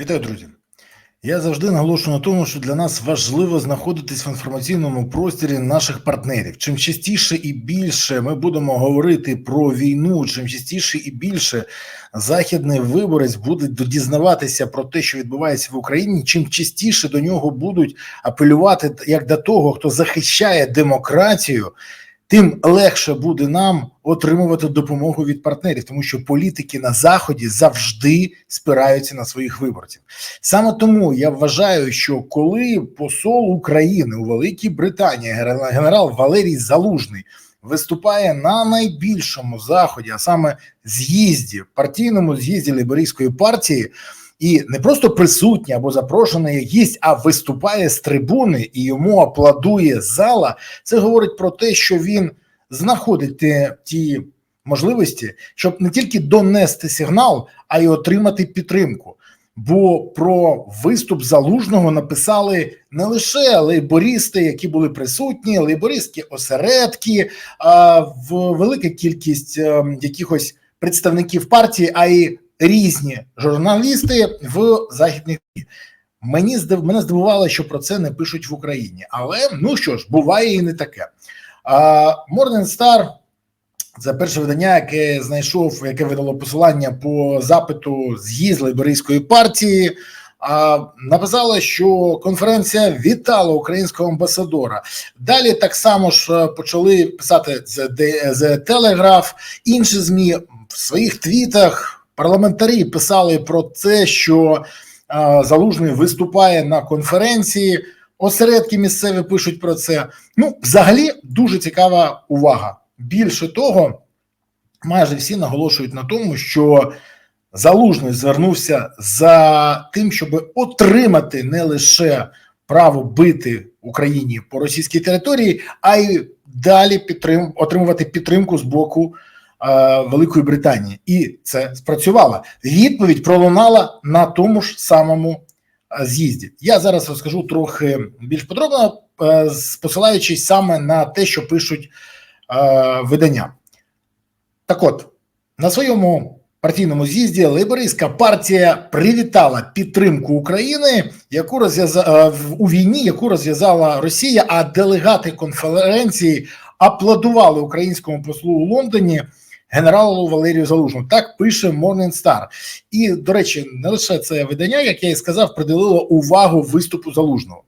Вітаю, друзі. Я завжди наголошую на тому, що для нас важливо знаходитись в інформаційному просторі наших партнерів. Чим частіше і більше ми будемо говорити про війну, чим частіше і більше західний виборець буде дізнаватися про те, що відбувається в Україні, чим частіше до нього будуть апелювати як до того, хто захищає демократію. Тим легше буде нам отримувати допомогу від партнерів, тому що політики на заході завжди спираються на своїх виборців. Саме тому я вважаю, що коли посол України у Великій Британії, генерал, Валерій Залужний, виступає на найбільшому заході, а саме з'їзді, партійному з'їзді ліберійської партії. І не просто присутній або запрошений гість, а виступає з трибуни і йому аплодує зала. Це говорить про те, що він знаходить ті, ті можливості, щоб не тільки донести сигнал, а й отримати підтримку. Бо про виступ залужного написали не лише лейбористи, які були присутні, лейбористські осередки, а в велика кількість якихось представників партії, а й різні журналісти в західних мені мене здивувало, що про це не пишуть в Україні. Але ну що ж, буває і не таке. А Morning – це перше видання, яке знайшов, яке видало посилання по запиту з'їзд лейбористської партії. А написала, що конференція вітала українського амбасадора. Далі так само ж почали писати The Telegraph, інші змі в своїх твітах. Парламентарі писали про те, що а, залужний виступає на конференції. Осередки місцеві пишуть про це. Ну, взагалі, дуже цікава увага. Більше того, майже всі наголошують на тому, що залужний звернувся за тим, щоб отримати не лише право бити Україні по російській території, а й далі підтрим... отримувати підтримку з боку. Великої Британії, і це спрацювало. Відповідь пролунала на тому ж самому з'їзді. Я зараз розкажу трохи більш подробно, посилаючись саме на те, що пишуть видання. Так, от на своєму партійному з'їзді Лейбористська партія привітала підтримку України, яку у війні, яку розв'язала Росія. А делегати конференції аплодували українському послу у Лондоні генералу Валерію Залужному. Так пише Morning Star. І, до речі, не лише це видання, як я і сказав, приділило увагу виступу залужного.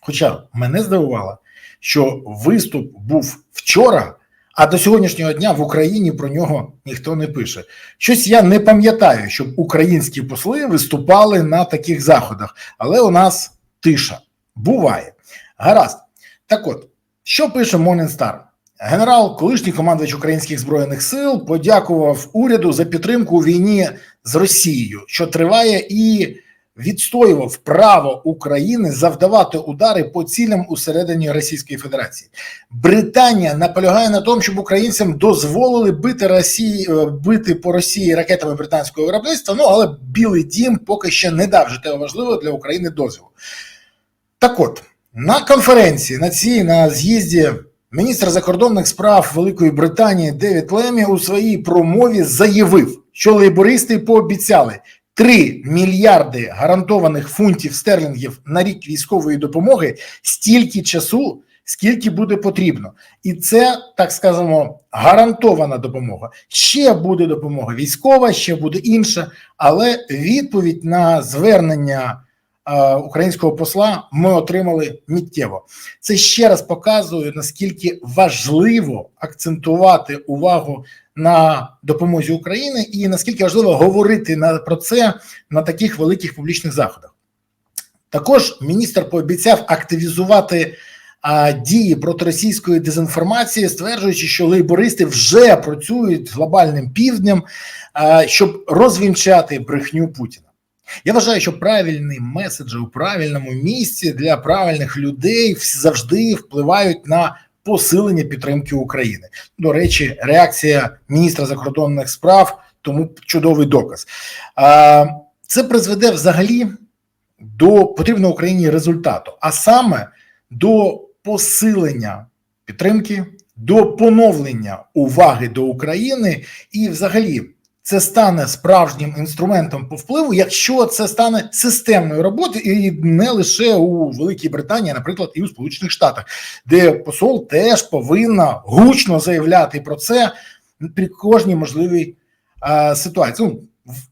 Хоча мене здивувало, що виступ був вчора, а до сьогоднішнього дня в Україні про нього ніхто не пише. Щось я не пам'ятаю, щоб українські посли виступали на таких заходах, але у нас тиша буває. Гаразд. Так от, що пише Morning Star? Генерал, колишній командувач українських збройних сил, подякував уряду за підтримку у війні з Росією, що триває, і відстоював право України завдавати удари по цілям усередині Російської Федерації. Британія наполягає на тому, щоб українцям дозволили бити Росії бити по Росії ракетами британського виробництва. Ну але Білий Дім поки ще не дав життєво важливо для України дозволу. Так, от на конференції на цій на з'їзді. Міністр закордонних справ Великої Британії Девід Лемі у своїй промові заявив, що лейбористи пообіцяли 3 мільярди гарантованих фунтів стерлінгів на рік військової допомоги стільки часу, скільки буде потрібно, і це так скажемо гарантована допомога. Ще буде допомога військова, ще буде інша, але відповідь на звернення українського посла ми отримали миттєво. Це ще раз показує наскільки важливо акцентувати увагу на допомозі України і наскільки важливо говорити на про це на таких великих публічних заходах. Також міністр пообіцяв активізувати а, дії проти російської дезінформації, стверджуючи, що лейбористи вже працюють з глобальним півднем, а, щоб розвінчати брехню Путіна. Я вважаю, що правильні меседжі у правильному місці для правильних людей завжди впливають на посилення підтримки України. До речі, реакція міністра закордонних справ тому чудовий доказ. Це призведе взагалі до потрібного Україні результату, а саме до посилення підтримки, до поновлення уваги до України і, взагалі, це стане справжнім інструментом по впливу, якщо це стане системною роботою, і не лише у Великій Британії, а, наприклад, і у Сполучених Штатах, де посол теж повинна гучно заявляти про це при кожній можливій а, ситуації. Ну,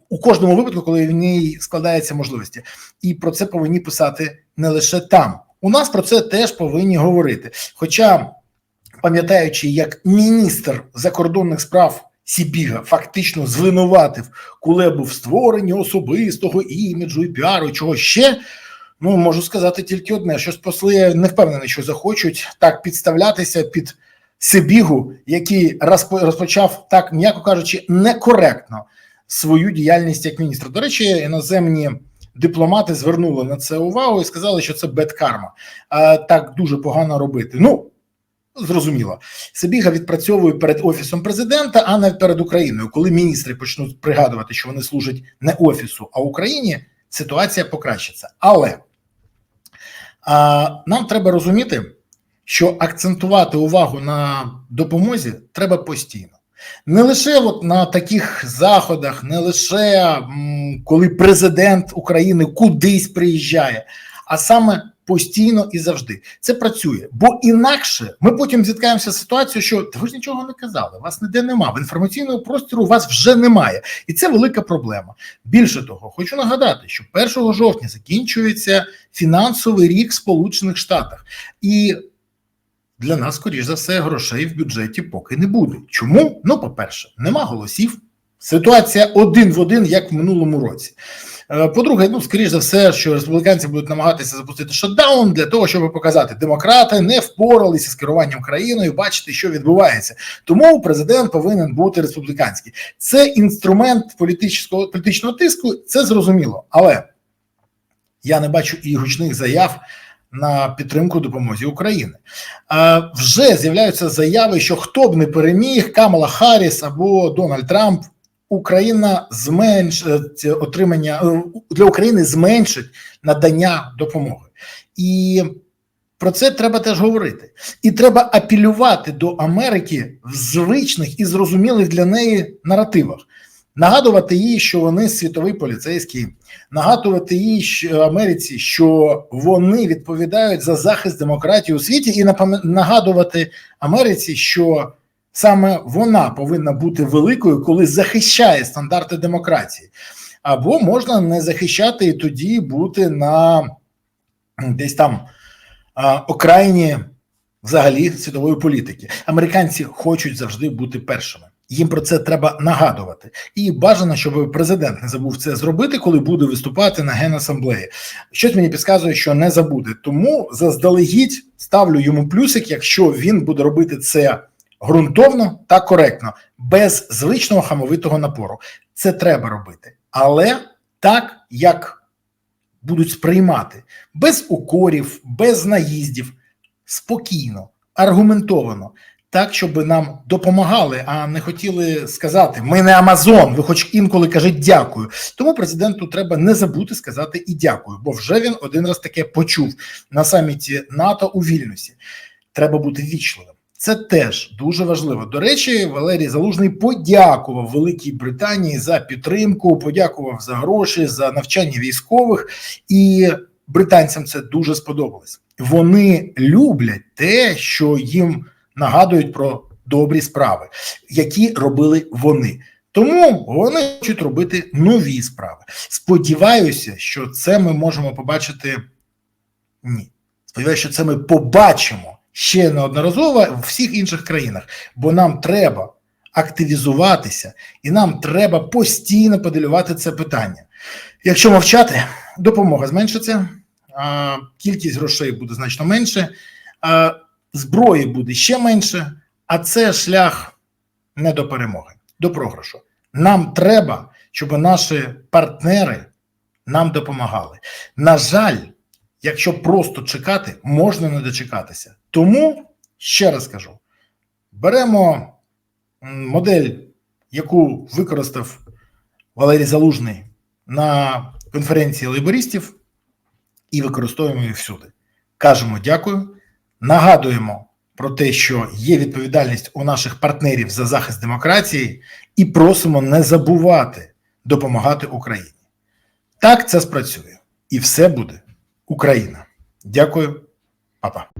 у кожному випадку, коли в ній складаються можливості, і про це повинні писати не лише там. У нас про це теж повинні говорити. Хоча, пам'ятаючи, як міністр закордонних справ Сібіга фактично звинуватив Кулебу в створенні особистого іміджу і піару, чого ще. Ну, можу сказати тільки одне: що посли не впевнений, що захочуть так підставлятися під Сибігу, який розпо- розпочав так, м'яко кажучи, некоректно свою діяльність як міністр. До речі, іноземні дипломати звернули на це увагу і сказали, що це бедкарма. Так дуже погано робити. Ну зрозуміло, Сибіга відпрацьовує перед офісом президента, а не перед Україною. Коли міністри почнуть пригадувати, що вони служать не офісу, а Україні, ситуація покращиться. Але а, нам треба розуміти, що акцентувати увагу на допомозі треба постійно. Не лише от на таких заходах, не лише коли президент України кудись приїжджає, а саме постійно і завжди. Це працює, бо інакше ми потім зіткаємося з ситуацією, що ви ж нічого не казали, вас ніде нема. В інформаційному простору вас вже немає, і це велика проблема. Більше того, хочу нагадати, що 1 жовтня закінчується фінансовий рік в Сполучених Штатах, і для нас, скоріш за все, грошей в бюджеті поки не буде. Чому? Ну, по-перше, нема голосів. Ситуація один в один, як в минулому році. Е, По-друге, ну скоріш за все, що республіканці будуть намагатися запустити шатдаун для того, щоб показати, демократи не впоралися з керуванням країною, бачити, що відбувається. Тому президент повинен бути республіканський. Це інструмент політичного політичного тиску, це зрозуміло. Але я не бачу і гучних заяв на підтримку допомозі України. А вже з'являються заяви, що хто б не переміг, Камала Харріс або Дональд Трамп, Україна зменшить отримання е, для України зменшить надання допомоги. І про це треба теж говорити. І треба апелювати до Америки в звичних і зрозумілих для неї наративах. Нагадувати їй, що вони світовий поліцейський, нагадувати їй що Америці, що вони відповідають за захист демократії у світі, і нагадувати Америці, що саме вона повинна бути великою, коли захищає стандарти демократії. Або можна не захищати і тоді бути на десь там окраїні взагалі світової політики. Американці хочуть завжди бути першими. Їм про це треба нагадувати, і бажано, щоб президент не забув це зробити, коли буде виступати на генасамблеї. Щось мені підказує, що не забуде. Тому заздалегідь ставлю йому плюсик, якщо він буде робити це ґрунтовно та коректно, без звичного хамовитого напору. Це треба робити, але так як будуть сприймати без укорів, без наїздів, спокійно, аргументовано. Так, щоб нам допомагали, а не хотіли сказати: ми не Амазон, ви хоч інколи кажіть дякую. Тому президенту треба не забути сказати і дякую, бо вже він один раз таке почув на саміті НАТО у Вільнюсі. Треба бути вічливим. Це теж дуже важливо. До речі, Валерій Залужний подякував Великій Британії за підтримку, подякував за гроші, за навчання військових, і британцям це дуже сподобалось. Вони люблять те, що їм нагадують про добрі справи, які робили вони. Тому вони хочуть робити нові справи. Сподіваюся, що це ми можемо побачити. Ні. Сподіваюся, що це ми побачимо ще неодноразово в всіх інших країнах, бо нам треба активізуватися і нам треба постійно поділювати це питання. Якщо мовчати, допомога зменшиться, кількість грошей буде значно менше, зброї буде ще менше, а це шлях не до перемоги, до програшу. Нам треба, щоб наші партнери нам допомагали. На жаль, якщо просто чекати, можна не дочекатися. Тому ще раз кажу: беремо модель, яку використав Валерій Залужний на конференції лейбористів, і використовуємо її всюди. Кажемо дякую, нагадуємо про те, що є відповідальність у наших партнерів за захист демократії, і просимо не забувати допомагати Україні. Так це спрацює, і все буде Україна. Дякую, папа.